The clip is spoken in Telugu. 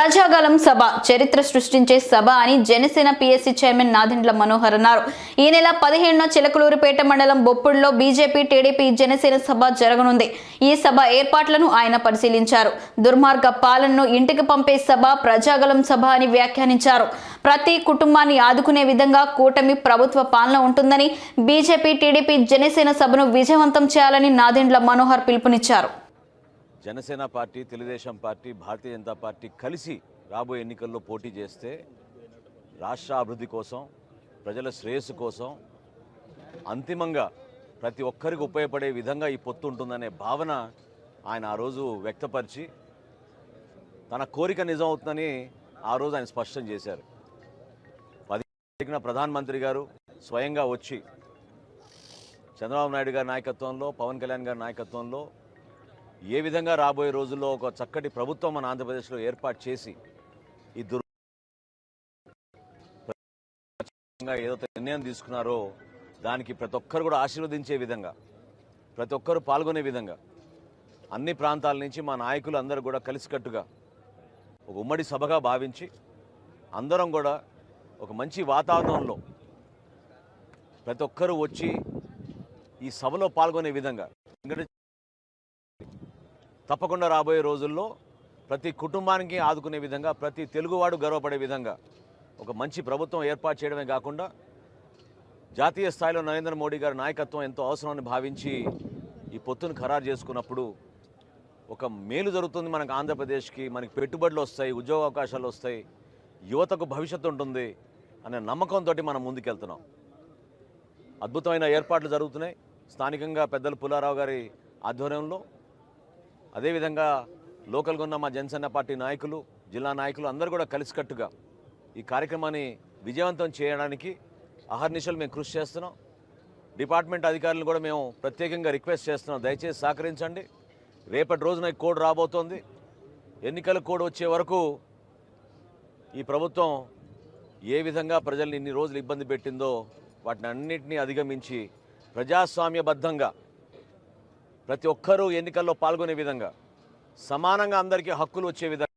ప్రజాగలం సభ చరిత్ర సృష్టించే సభ అని జనసేన పిఎస్సి చైర్మన్ నాదెండ్ల మనోహర్ అన్నారు. ఈ నెల పదిహేడున చిలకలూరుపేట మండలం బొప్పుడులో బీజేపీ టీడీపీ జనసేన సభ జరగనుంది. ఈ సభ ఏర్పాట్లను ఆయన పరిశీలించారు. దుర్మార్గ పాలనను ఇంటికి పంపే సభ ప్రజాగలం సభ అని వ్యాఖ్యానించారు. ప్రతి కుటుంబాన్ని ఆదుకునే విధంగా కూటమి ప్రభుత్వ పాలన ఉంటుందని బీజేపీ టీడీపీ జనసేన సభను విజయవంతం చేయాలని నాదెండ్ల మనోహర్ పిలుపునిచ్చారు. Janasena party Telugu Desam party Bharatiya Janata party కలిసి రాబోయే ఎన్నికల్లో పోటీ చేస్తే రాష్ట్ర అభివృద్ధి కోసం ప్రజల శ్రేయస్సు కోసం అంతిమంగా ప్రతి ఒక్కరికి ఉపయోగపడే విధంగా ఈ పొత్తు ఉంటుందనే భావన ఆయన ఆ రోజు వ్యక్తపరిచి తన కోరిక నిజం అవుతుందని ఆ రోజు ఆయన స్పష్టం చేశారు. పది తారీఖున ప్రధానమంత్రి గారు స్వయంగా వచ్చి చంద్రబాబు నాయుడు గారి నాయకత్వంలో పవన్ కళ్యాణ్ గారి నాయకత్వంలో ఏ విధంగా రాబోయే రోజుల్లో ఒక చక్కటి ప్రభుత్వం మన ఆంధ్రప్రదేశ్లో ఏర్పాటు చేసి ఈ దుర్ ఏదైతే నిర్ణయం తీసుకున్నారో దానికి ప్రతి ఒక్కరు కూడా ఆశీర్వదించే విధంగా ప్రతి ఒక్కరు పాల్గొనే విధంగా అన్ని ప్రాంతాల నుంచి మా నాయకులు అందరూ కూడా కలిసికట్టుగా ఒక ఉమ్మడి సభగా భావించి అందరం కూడా ఒక మంచి వాతావరణంలో ప్రతి ఒక్కరూ వచ్చి ఈ సభలో పాల్గొనే విధంగా తప్పకుండా రాబోయే రోజుల్లో ప్రతి కుటుంబానికి ఆదుకునే విధంగా ప్రతి తెలుగువాడు గర్వపడే విధంగా ఒక మంచి ప్రభుత్వం ఏర్పాటు చేయడమే కాకుండా జాతీయ స్థాయిలో నరేంద్ర మోడీ గారి నాయకత్వం ఎంతో అవసరమని భావించి ఈ పొత్తును ఖరారు చేసుకున్నప్పుడు ఒక మేలు జరుగుతుంది మనకు ఆంధ్రప్రదేశ్కి మనకి పెట్టుబడులు వస్తాయి ఉద్యోగ అవకాశాలు వస్తాయి యువతకు భవిష్యత్తు ఉంటుంది అనే నమ్మకంతో మనం ముందుకెళ్తున్నాం. అద్భుతమైన ఏర్పాట్లు జరుగుతున్నాయి. స్థానికంగా పెద్దలు పుల్లారావు గారి ఆధ్వర్యంలో అదేవిధంగా లోకల్గా ఉన్న మా జనసేన పార్టీ నాయకులు జిల్లా నాయకులు అందరూ కూడా కలిసికట్టుగా ఈ కార్యక్రమాన్ని విజయవంతం చేయడానికి అహర్నిశలు మేము కృషి చేస్తున్నాం. డిపార్ట్మెంట్ అధికారులు కూడా మేము ప్రత్యేకంగా రిక్వెస్ట్ చేస్తున్నాం. దయచేసి సహకరించండి. రేపటి రోజున కోడ్ రాబోతోంది. ఎన్నికల కోడ్ వచ్చే వరకు ఈ ప్రభుత్వం ఏ విధంగా ప్రజల్ని ఇన్ని రోజులు ఇబ్బంది పెట్టిందో వాటిని అన్నింటినీ అధిగమించి ప్రజాస్వామ్యబద్ధంగా ప్రతి ఒక్కరూ ఎన్నికల్లో పాల్గొనే విధంగా సమానంగా అందరికీ హక్కులు వచ్చే విధంగా